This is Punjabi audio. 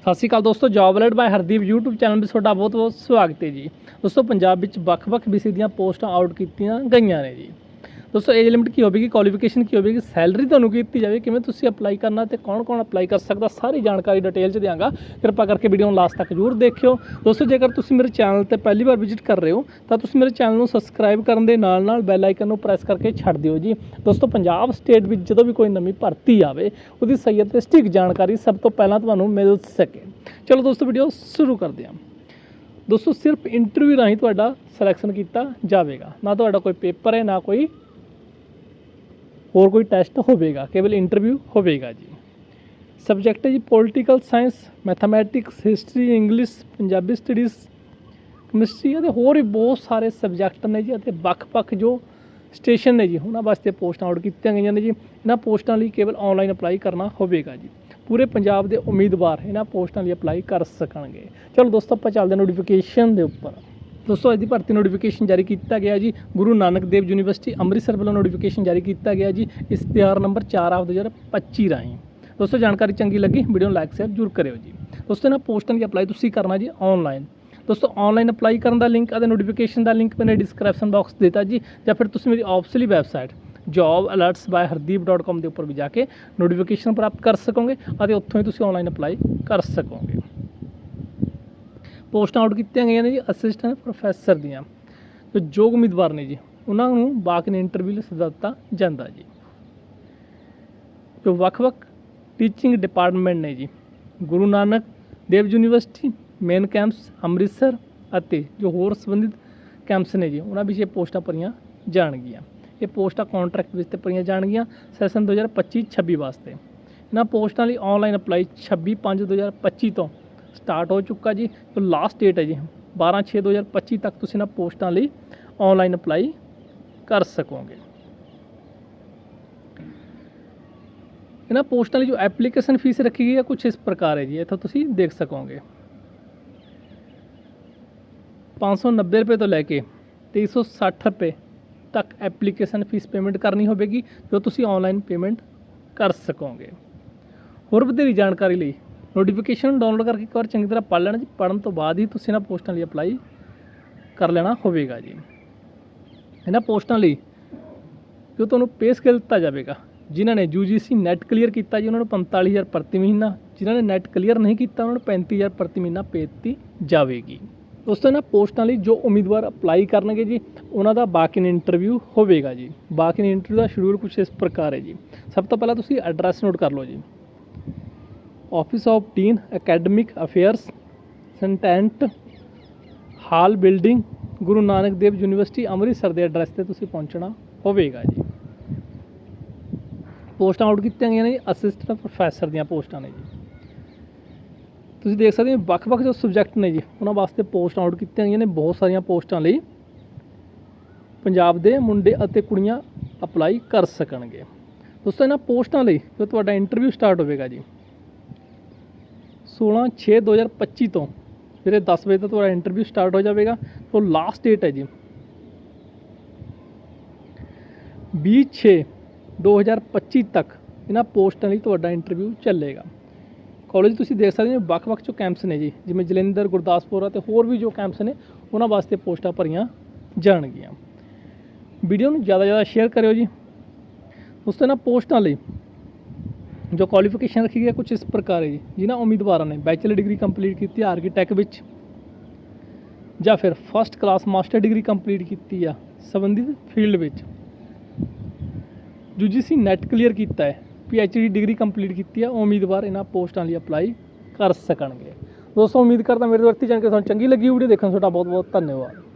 ਸਤਿ ਸ਼੍ਰੀ ਅਕਾਲ ਦੋਸਤੋ job alert by Hardeep YouTube channel ਵਿੱਚ ਤੁਹਾਡਾ ਬਹੁਤ-ਬਹੁਤ ਸਵਾਗਤ ਹੈ ਜੀ। ਦੋਸਤੋ, ਪੰਜਾਬ ਵਿੱਚ ਵੱਖ-ਵੱਖ ਵਿਸ਼ੇ ਦੀਆਂ ਪੋਸਟਾਂ ਆਊਟ ਕੀਤੀਆਂ ਗਈਆਂ ਨੇ ਜੀ। ਦੋਸਤੋ ਏਜ ਲਿਮਿਟ ਕੀ ਹੋਵੇਗੀ? ਕੁਆਲੀਫਿਕੇਸ਼ਨ ਕੀ ਹੋਵੇਗੀ? ਸੈਲਰੀ ਤੁਹਾਨੂੰ ਕੀ ਦਿੱਤੀ ਜਾਵੇ? ਕਿਵੇਂ ਤੁਸੀਂ ਅਪਲਾਈ ਕਰਨਾ ਤੇ ਕੌਣ-ਕੌਣ ਅਪਲਾਈ ਕਰ ਸਕਦਾ? ਸਾਰੀ ਜਾਣਕਾਰੀ ਡਿਟੇਲ 'ਚ ਦਿਆਂਗਾ। ਕਿਰਪਾ ਕਰਕੇ ਵੀਡੀਓ ਨੂੰ ਲਾਸਟ ਤੱਕ ਜ਼ਰੂਰ ਦੇਖਿਓ। ਦੋਸਤੋ, ਜੇਕਰ ਤੁਸੀਂ ਮੇਰੇ ਚੈਨਲ ਤੇ ਪਹਿਲੀ ਵਾਰ ਵਿਜ਼ਿਟ ਕਰ ਰਹੇ ਹੋ, ਤਾਂ ਤੁਸੀਂ ਮੇਰੇ ਚੈਨਲ ਨੂੰ ਸਬਸਕ੍ਰਾਈਬ ਕਰਨ ਦੇ ਨਾਲ-ਨਾਲ ਬੈਲ ਆਈਕਨ ਨੂੰ ਪ੍ਰੈਸ ਕਰਕੇ ਛੱਡ ਦਿਓ ਜੀ। ਦੋਸਤੋ, ਪੰਜਾਬ ਸਟੇਟ ਵਿੱਚ ਜਦੋਂ ਵੀ ਕੋਈ ਨਵੀਂ ਭਰਤੀ ਆਵੇ, ਉਹਦੀ ਸਹੀ ਅਤੇ ਸਟਿਕ ਜਾਣਕਾਰੀ ਸਭ ਤੋਂ ਪਹਿਲਾਂ ਤੁਹਾਨੂੰ ਮਿਲ ਸਕੇ। ਚਲੋ ਦੋਸਤੋ ਵੀਡੀਓ ਸ਼ੁਰੂ ਕਰਦੇ ਹਾਂ। ਦੋਸਤੋ, ਸਿਰਫ ਇੰਟਰਵਿਊ ਰਾਹੀਂ ਤੁਹਾਡਾ ਸਿਲੈਕਸ਼ਨ ਕੀਤਾ ਜਾਵੇਗਾ। ਨਾ ਤੁਹਾਡਾ ਕੋਈ ਪੇਪਰ ਹੈ, ਨਾ ਕੋਈ ਹੋਰ ਕੋਈ ਟੈਸਟ ਹੋਵੇਗਾ, ਕੇਵਲ ਇੰਟਰਵਿਊ ਹੋਵੇਗਾ ਜੀ। ਸਬਜੈਕਟ ਹੈ ਜੀ political science mathematics history English Punjabi studies chemistry ਅਤੇ ਹੋਰ ਵੀ ਬਹੁਤ ਸਾਰੇ ਸਬਜੈਕਟ ਨੇ ਜੀ, ਅਤੇ ਵੱਖ-ਵੱਖ ਜੋ ਸਟੇਸ਼ਨ ਨੇ ਜੀ, ਉਹਨਾਂ ਵਾਸਤੇ ਪੋਸਟਾਂ ਆਊਟ ਕੀਤੀਆਂ ਗਈਆਂ ਨੇ ਜੀ। ਇਹਨਾਂ ਪੋਸਟਾਂ ਲਈ ਕੇਵਲ ਆਨਲਾਈਨ ਅਪਲਾਈ ਕਰਨਾ ਹੋਵੇਗਾ ਜੀ। ਪੂਰੇ ਪੰਜਾਬ ਦੇ ਉਮੀਦਵਾਰ ਇਹਨਾਂ ਪੋਸਟਾਂ ਲਈ ਅਪਲਾਈ ਕਰ ਸਕਣਗੇ। ਚਲੋ ਦੋਸਤੋ, ਆਪਾਂ ਚੱਲਦੇ ਹਾਂ ਨੋਟੀਫਿਕੇਸ਼ਨ ਦੇ ਉੱਪਰ। ਦੋਸਤੋ, ਅੱਜ ਦੀ ਭਰਤੀ ਨੋਟੀਫਿਕੇਸ਼ਨ ਜਾਰੀ ਕੀਤਾ ਗਿਆ ਜੀ। ਗੁਰੂ ਨਾਨਕ ਦੇਵ ਯੂਨੀਵਰਸਿਟੀ ਅੰਮ੍ਰਿਤਸਰ ਵੱਲੋਂ ਨੋਟੀਫਿਕੇਸ਼ਨ ਜਾਰੀ ਕੀਤਾ ਗਿਆ ਜੀ। ਇਸ਼ਤਿਹਾਰ ਨੰਬਰ 4 ਆਫ 2025 ਰਾਹੀਂ। ਦੋਸਤੋ, ਜਾਣਕਾਰੀ ਚੰਗੀ ਲੱਗੀ ਵੀਡੀਓ ਨੂੰ ਲਾਈਕ ਸ਼ੇਅਰ ਜ਼ਰੂਰ ਕਰਿਓ ਜੀ। ਦੋਸਤੋ, ਇਹਨਾਂ ਪੋਸਟਾਂ ਦੀ ਅਪਲਾਈ ਤੁਸੀਂ ਕਰਨਾ ਜੀ ਆਨਲਾਈਨ ਦੋਸਤੋ ਆਨਲਾਈਨ ਅਪਲਾਈ ਕਰਨ ਦਾ ਲਿੰਕ ਅਤੇ ਨੋਟੀਫਿਕੇਸ਼ਨ ਦਾ ਲਿੰਕ ਮੈਨੇ ਡਿਸਕ੍ਰਿਪਸ਼ਨ ਬਾਕਸ ਦਿੱਤਾ ਜੀ। ਜਾਂ ਫਿਰ ਤੁਸੀਂ ਮੇਰੀ ਆਫਸਲੀ ਵੈਬਸਾਈਟ jobalerts.hardeep.com ਦੇ ਉੱਪਰ ਵੀ ਜਾ ਕੇ ਨੋਟੀਫਿਕੇਸ਼ਨ ਪ੍ਰਾਪਤ ਕਰ ਸਕੋਗੇ ਅਤੇ ਉੱਥੋਂ ਹੀ ਤੁਸੀਂ ਆਨਲਾਈਨ ਅਪਲਾਈ ਕਰ ਸਕੋਗੇ। ਪੋਸਟਾਂ ਆਊਟ ਕੀਤੀਆਂ ਗਈਆਂ ਨੇ ਜੀ ਅਸਿਸਟੈਂਟ ਪ੍ਰੋਫੈਸਰ ਦੀਆਂ। ਜੋ ਯੋਗ ਉਮੀਦਵਾਰ ਨੇ ਜੀ। ਉਹਨਾਂ ਨੂੰ ਬਾਕ ਨੇ ਇੰਟਰਵਿਊ ਲਈ ਸੱਦਾ ਦਿੱਤਾ ਜਾਂਦਾ ਜੀ। ਜੋ ਵੱਖ-ਵੱਖ ਟੀਚਿੰਗ ਡਿਪਾਰਟਮੈਂਟ ਨੇ ਜੀ। Guru Nanak Dev university main campus Amritsar ਅਤੇ ਜੋ ਹੋਰ ਸੰਬੰਧਿਤ ਕੈਂਪਸ ਨੇ ਜੀ, ਉਹਨਾਂ ਵਿੱਚ ਇਹ ਪੋਸਟਾਂ ਭਰੀਆਂ ਜਾਣਗੀਆਂ। ਇਹ ਪੋਸਟਾਂ ਕੰਟਰੈਕਟ ਵਿੱਚ ਤੇ ਭਰੀਆਂ ਜਾਣਗੀਆਂ ਸੈਸ਼ਨ 2025-26 ਵਾਸਤੇ। ਇਹਨਾਂ ਪੋਸਟਾਂ ਲਈ ਆਨਲਾਈਨ ਅਪਲਾਈ 26/5/2025 ਤੋਂ ਸਟਾਰਟ ਹੋ ਚੁੱਕਾ ਜੀ ਜੋ ਲਾਸਟ ਡੇਟ ਹੈ ਜੀ 12/6/2025 ਤੱਕ ਤੁਸੀਂ ਇਹਨਾਂ ਪੋਸਟਾਂ ਲਈ ਆਨਲਾਈਨ ਅਪਲਾਈ ਕਰ ਸਕੋਗੇ ਇਹਨਾਂ ਪੋਸਟਾਂ ਲਈ ਜੋ ਐਪਲੀਕੇਸ਼ਨ ਫੀਸ ਰੱਖੀ ਗਈ ਹੈ ਕੁਝ ਇਸ ਪ੍ਰਕਾਰ ਹੈ ਜੀ ਇੱਥੋਂ ਤੁਸੀਂ ਦੇਖ ਸਕੋਗੇ 590 ਰੁਪਏ ਤੋਂ ਲੈ ਕੇ 360 ਰੁਪਏ ਤੱਕ ਐਪਲੀਕੇਸ਼ਨ ਫੀਸ ਪੇਮੈਂਟ ਕਰਨੀ ਹੋਵੇਗੀ ਜੋ ਤੁਸੀਂ ਆਨਲਾਈਨ ਪੇਮੈਂਟ ਕਰ ਸਕੋਗੇ ਹੋਰ ਵਧੇਰੀ ਜਾਣਕਾਰੀ ਲਈ ਨੋਟੀਫਿਕੇਸ਼ਨ ਡਾਊਨਲੋਡ ਕਰਕੇ ਇੱਕ ਵਾਰ ਚੰਗੀ ਤਰ੍ਹਾਂ ਪੜ੍ਹ ਲੈਣਾ ਜੀ। ਪੜ੍ਹਨ ਤੋਂ ਬਾਅਦ ਹੀ ਤੁਸੀਂ ਇਹਨਾਂ ਪੋਸਟਾਂ ਲਈ ਅਪਲਾਈ ਕਰ ਲੈਣਾ ਹੋਵੇਗਾ ਜੀ। ਇਹਨਾਂ ਪੋਸਟਾਂ ਲਈ ਜੋ ਤੁਹਾਨੂੰ ਪੇ ਸਕੇਲ ਦਿੱਤਾ ਜਾਵੇਗਾ, ਜਿਨ੍ਹਾਂ ਨੇ UGC ਨੈਟ ਕਲੀਅਰ ਕੀਤਾ ਜੀ, ਉਹਨਾਂ ਨੂੰ 45000 ਪ੍ਰਤੀ ਮਹੀਨਾ, ਜਿਨ੍ਹਾਂ ਨੇ ਨੈਟ ਕਲੀਅਰ ਨਹੀਂ ਕੀਤਾ, ਉਹਨਾਂ ਨੂੰ 35000 ਪ੍ਰਤੀ ਮਹੀਨਾ ਪੇ ਦਿੱਤੀ ਜਾਵੇਗੀ। ਦੋਸਤੋ ਇਹਨਾਂ ਪੋਸਟਾਂ ਲਈ ਜੋ ਉਮੀਦਵਾਰ ਅਪਲਾਈ ਕਰਨਗੇ ਜੀ, ਉਹਨਾਂ ਦਾ ਬਾਕੀ ਇੰਟਰਵਿਊ ਹੋਵੇਗਾ ਜੀ। ਬਾਕੀ ਇੰਟਰਵਿਊ ਦਾ ਸ਼ਡਿਊਲ ਕੁਝ ਇਸ ਪ੍ਰਕਾਰ ਹੈ ਜੀ। ਸਭ ਤੋਂ ਪਹਿਲਾਂ ਤੁਸੀਂ ਐਡਰੈਸ ਨੋਟ ਕਰ ਲਓ ਜੀ। Office of dean academic affairs, senate hall building, Guru Nanak Dev university, Amritsar ਦੇ ਐਡਰੈਸ ਤੇ ਤੁਸੀਂ ਪਹੁੰਚਣਾ ਹੋਵੇਗਾ ਜੀ। ਪੋਸਟਾਂ ਆਊਟ ਕੀਤੀਆਂ ਗਈਆਂ ਨੇ ਜੀ ਅਸਿਸਟੈਂਟ ਪ੍ਰੋਫੈਸਰ ਦੀਆਂ ਪੋਸਟਾਂ ਨੇ ਜੀ। ਤੁਸੀਂ ਦੇਖ ਸਕਦੇ ਹੋ, ਵੱਖ-ਵੱਖ ਜੋ ਸਬਜੈਕਟ ਨੇ ਜੀ, ਉਹਨਾਂ ਵਾਸਤੇ ਪੋਸਟ ਆਊਟ ਕੀਤੀਆਂ ਗਈਆਂ ਨੇ, ਬਹੁਤ ਸਾਰੀਆਂ ਪੋਸਟਾਂ ਲਈ ਪੰਜਾਬ ਦੇ ਮੁੰਡੇ ਅਤੇ ਕੁੜੀਆਂ ਅਪਲਾਈ ਕਰ ਸਕਣਗੇ। ਦੋਸਤੋ, ਇਹਨਾਂ ਪੋਸਟਾਂ ਲਈ ਜੋ ਤੁਹਾਡਾ ਇੰਟਰਵਿਊ ਸਟਾਰਟ ਹੋਵੇਗਾ ਜੀ 16/6/2025 ਤੋਂ। ਸਵੇਰੇ 10 ਵਜੇ ਤੱਕ ਤੁਹਾਡਾ ਇੰਟਰਵਿਊ ਸਟਾਰਟ ਹੋ ਜਾਵੇਗਾ, ਤੋਂ ਲਾਸਟ ਡੇਟ ਹੈ ਜੀ। 20/6/2025 ਤੱਕ ਇਹਨਾਂ ਪੋਸਟਾਂ ਲਈ ਤੁਹਾਡਾ ਇੰਟਰਵਿਊ ਚੱਲੇਗਾ। ਕਾਲਜ ਤੁਸੀਂ ਦੇਖ ਸਕਦੇ ਹੋ ਵੱਖ-ਵੱਖ ਜੋ ਕੈਂਪਸ ਨੇ ਜੀ, ਜਿਵੇਂ ਜਲੰਧਰ, ਗੁਰਦਾਸਪੁਰ ਅਤੇ ਹੋਰ ਵੀ ਜੋ ਕੈਂਪਸ ਨੇ, ਉਹਨਾਂ ਵਾਸਤੇ ਪੋਸਟਾਂ ਭਰੀਆਂ ਜਾਣਗੀਆਂ। ਵੀਡੀਓ ਨੂੰ ਜ਼ਿਆਦਾ ਜ਼ਿਆਦਾ ਸ਼ੇਅਰ ਕਰਿਓ ਜੀ। ਉਸ ਤੋਂ ਨਾ ਪੋਸਟਾਂ ਲਈ ਜੋ ਕੁਆਲੀਫਿਕੇਸ਼ਨ ਰੱਖੀ ਗਈ ਹੈ ਕੁਝ ਇਸ ਪ੍ਰਕਾਰ ਹੈ ਜੀ, ਜਿਨ੍ਹਾਂ ਉਮੀਦਵਾਰਾਂ ਨੇ ਬੈਚਲਰ ਡਿਗਰੀ ਕੰਪਲੀਟ ਕੀਤੀ ਹੈ ਆਰਕੀਟੈਕ ਵਿੱਚ ਜਾਂ ਫਿਰ first class master degree complete ਕੀਤੀ ਆ ਸੰਬੰਧਿਤ ਫੀਲਡ ਵਿੱਚ। UGC ਨੈਟ ਕਲੀਅਰ ਕੀਤਾ ਹੈ, PhD ਡਿਗਰੀ ਕੰਪਲੀਟ ਕੀਤੀ ਹੈ ਉਮੀਦਵਾਰ ਇਹਨਾਂ ਪੋਸਟਾਂ ਲਈ ਅਪਲਾਈ ਕਰ ਸਕਣਗੇ। ਦੋਸਤੋ, ਉਮੀਦ ਕਰਦਾ ਮੇਰੇ ਵਰਤੀ ਜਾਣਕਾਰੀ ਤੁਹਾਨੂੰ ਚੰਗੀ ਲੱਗੀ ਵੀਡੀਓ ਦੇਖਣ ਤੁਹਾਡਾ ਬਹੁਤ ਬਹੁਤ ਧੰਨਵਾਦ।